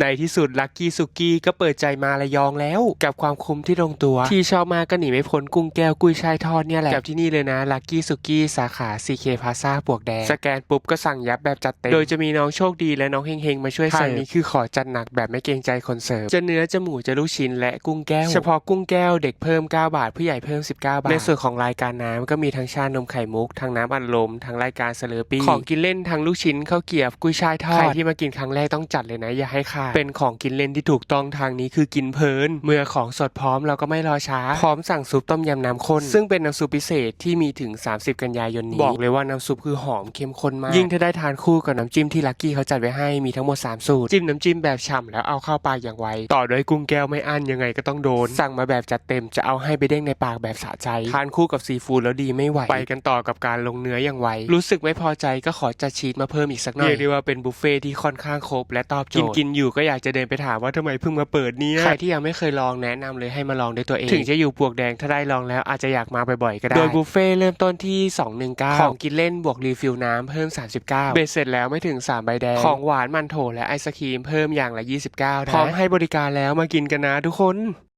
ในที่สุดลักกี้สุกี้ก็เปิดใจมาระยองแล้ว กับความคุ้มที่ลงตัว ที่ชอบมากก็หนีไม่พ้นกุ้งแก้วกุ้ยช่ายทอดเนี่ยแหละ กับที่นี่เลยนะลักกี้สุกี้สาขา CK Plaza ปลวกแดง สแกนปุ๊บก็สั่งยับแบบจัดเต็ม โดยจะมีน้องโชคดีและน้องเฮงๆ มาช่วยเสิร์ฟทางนี้คือขอจัดหนักแบบไม่เกรงใจคนเสิร์ฟจะเนื้อจะหมูจะลูกชิ้นและกุ้งแก้ว เฉพาะกุ้งแก้วเด็กเพิ่ม 9 บาทผู้ใหญ่เพิ่ม 19 บาทในส่วนของรายการน้ำก็มีทั้งชานมไข่มุกทั้งน้ำอัดลมทั้งรายการเสลอปี้ของกินเล่นทั้งลูกชิ้นข้าวเกรียบกุ้ยช่ายทอดใครที่มากินครั้งแรกต้องจัดเลยนะอย่าให้ขาดเป็นของกินเล่นที่ถูกต้องทางนี้คือกินเพลิน เมื่อของสดพร้อมเราก็ไม่รอช้า พร้อมสั่งซุปต้มยำน้ำข้น ซึ่งเป็นน้ำซุปพิเศษที่มีถึง 30 กันยายนนี้ บอกเลยว่าน้ำซุปคือหอมเข้มข้นมาก ยิ่งถ้าได้ทานคู่กับน้ำจิ้มที่ลักกี้เขาจัดไว้ให้มีทั้งหมด 3 สูตร จิ้มน้ำจิ้มแบบฉ่ำแล้วเอาเข้าปากอย่างไว ต่อด้วยกุ้งแก้วไม่อั้นยังไงก็ต้องโดน สั่งมาแบบจัดเต็มจะเอาให้ไปเด้งในปากแบบสะใจ ทานคู่กับซีฟู้ดแล้วดีไม่ไหว ไปกันต่อกับการลงเนื้ออย่างไว รู้สึกไม่พอใจก็ขอจัดชีสมาเพิ่มอีกสักหน่อย เรียกได้ว่าเป็นบุฟเฟ่ที่ค่อนข้างครบและตอบโจทย์ กินกินอยู่ก็อยากจะเดินไปถามว่าทำไมเพิ่งมาเปิดเนี่ยใครที่ยังไม่เคยลองแนะนำเลยให้มาลองด้วยตัวเองถึงจะอยู่ปลวกแดงถ้าได้ลองแล้วอาจจะอยากมาบ่อยๆก็ได้โดยบุฟเฟ่เริ่มต้นที่ 219 ของกินเล่นบวกรีฟิลน้ำเพิ่ม 39 เบ็ดเสร็จแล้วไม่ถึง 3 ใบแดง ของหวานมันโถและไอศครีมเพิ่มอย่างละ 29นะพร้อมให้บริการแล้วมากินกันนะทุกคน